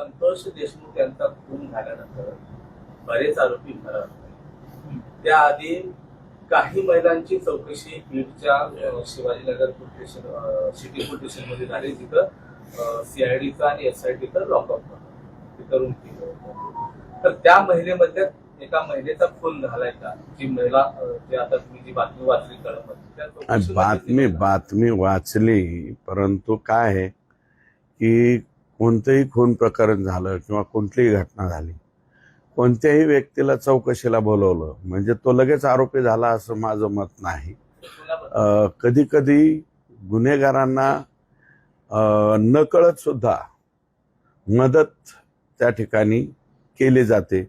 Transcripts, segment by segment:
संतोष देशमुख यांचा खून झाल्यानंतर बरेच आरोपी फरार झाले. त्याआधी काही महिलांची चौकशी बीडच्या Shivajinagar police station city police स्टेशनमध्ये झाली जिथं सीआयडीचा आणि एसआयटीचा लॉकअप केलं होतं. तर त्या महिलेमध्ये एका महिलेचा खून झालाय का? जी महिला जी आता तुम्ही जी बातमी वाचली चौकशीमध्ये बातमी? बातमी वाचली परंतु काय आहे की कोणतंही खून प्रकरण झालं किंवा कोणतीही घटना झाली कोणत्याही व्यक्तीला चौकशीला बोलवलं म्हणजे तो लगेच आरोपी झाला असं माझं मत नाही. कधी कधी गुन्हेगारांना नकळत सुद्धा मदत त्या ठिकाणी केली जाते.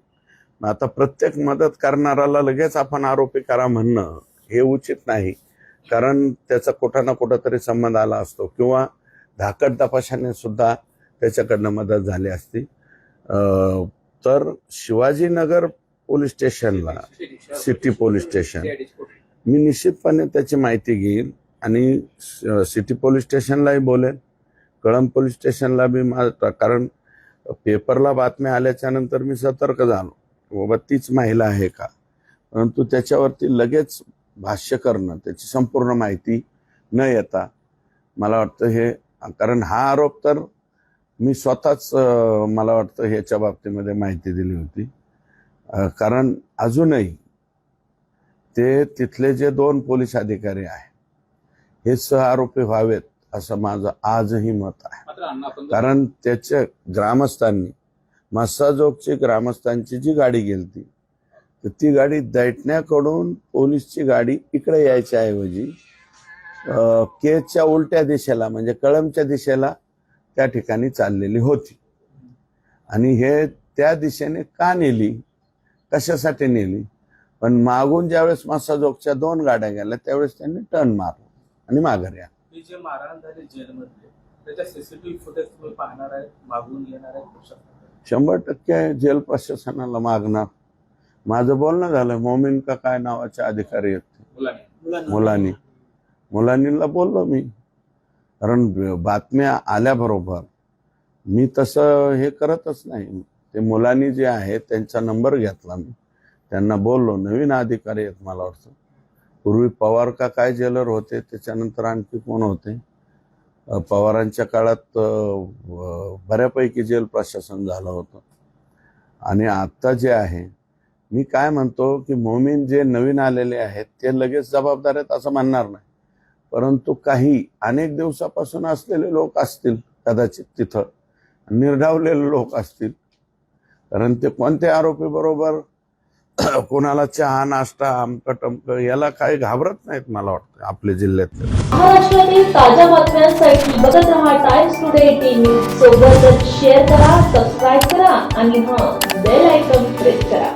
आता प्रत्येक मदत करणाराला लगेच आपण आरोपी करा म्हणणं हे उचित नाही. कारण त्याचा कुठं ना कुठं तरी संबंध आला असतो किंवा धाकट तपाशाने सुद्धा त्याच्याकडनं मदत झाली असती. तर शिवाजीनगर पोलीस स्टेशनला सिटी पोलीस स्टेशन मी निश्चितपणे त्याची माहिती घेईन आणि सिटी पोलीस स्टेशनलाही बोलेन. कळंब पोलीस स्टेशनला बी माझा कारण पेपरला बातम्या आल्याच्यानंतर मी सतर्क झालो. बाबा तीच महिला आहे का? परंतु त्याच्यावरती लगेच भाष्य करणं त्याची संपूर्ण माहिती न येता मला वाटतं हे कारण हा आरोप तर मी स्वतःच मला वाटतं ह्याच्या बाबतीमध्ये माहिती दिली होती. कारण अजूनही ते तिथले जे दोन पोलीस अधिकारी आहेत हे सह आरोपी व्हावेत असं माझं आजही मत आहे. कारण त्याच्या ग्रामस्थांनी मस्साजोगची ग्रामस्थांची जी गाडी गेलती तर ती गाडी दैटण्याकडून पोलीसची गाडी इकडे यायच्या ऐवजी अं, केजच्या उलट्या दिशेला म्हणजे कळमच्या दिशेला त्या ठिकाणी चाललेली होती. आणि हे त्या दिशेने का नेली? कशासाठी नेली? पण मागून ज्यावेळेस मस्साजोगच्या दोन गाड्या गेल्या त्यावेळेस त्यांनी टर्न मारला आणि माघारी आला. ही जे मारहाण झाली जेलमध्ये त्याच्या सीसीटीव्ही फुटेज तुम्ही पाहणार आहे मागून घेणार आहे करू शकता शंभर टक्के जेल प्रशासनाला मागणार. माझं बोलणं झालं मोमीन का काय नावाचे अधिकारी आहेत. मुलांनी. मुलांनी. मुलांनीला बोललो मी. कारण ब- बातम्या आल्याबरोबर मी तसं हे करतच नाही. ते मुलांनी जे आहे त्यांचा नंबर घेतला मी. त्यांना बोललो नवीन अधिकारी आहेत मला वाटतं. पूर्वी पवार का काय जेलर होते त्याच्यानंतर आणखी कोण होते? पवारांच्या काळात बऱ्यापैकी जेल प्रशासन झालं होतं. आणि आत्ता जे आहे मी काय म्हणतो की मोमीन जे नवीन आलेले आहेत ते लगेच जबाबदार आहेत असं म्हणणार नाही. परंतु काही अनेक दिवसापासून असलेले लोक असतील कदाचित तिथं. निर्ढावलेले लोक असतील. कारण ते कोणत्या आरोपी बरोबर कोणाला चहा नाश्ता आमक टमक याला काही घाबरत नाहीत मला वाटतं आपल्या जिल्ह्यात महाराष्ट्रातील ताज्या बातम्यांसाठी बघत राहा टाइम्स टुडे टीव्ही सोबतच शेअर करा सबस्क्राईब करा आणि हा बेल आयकॉन प्रेस करा.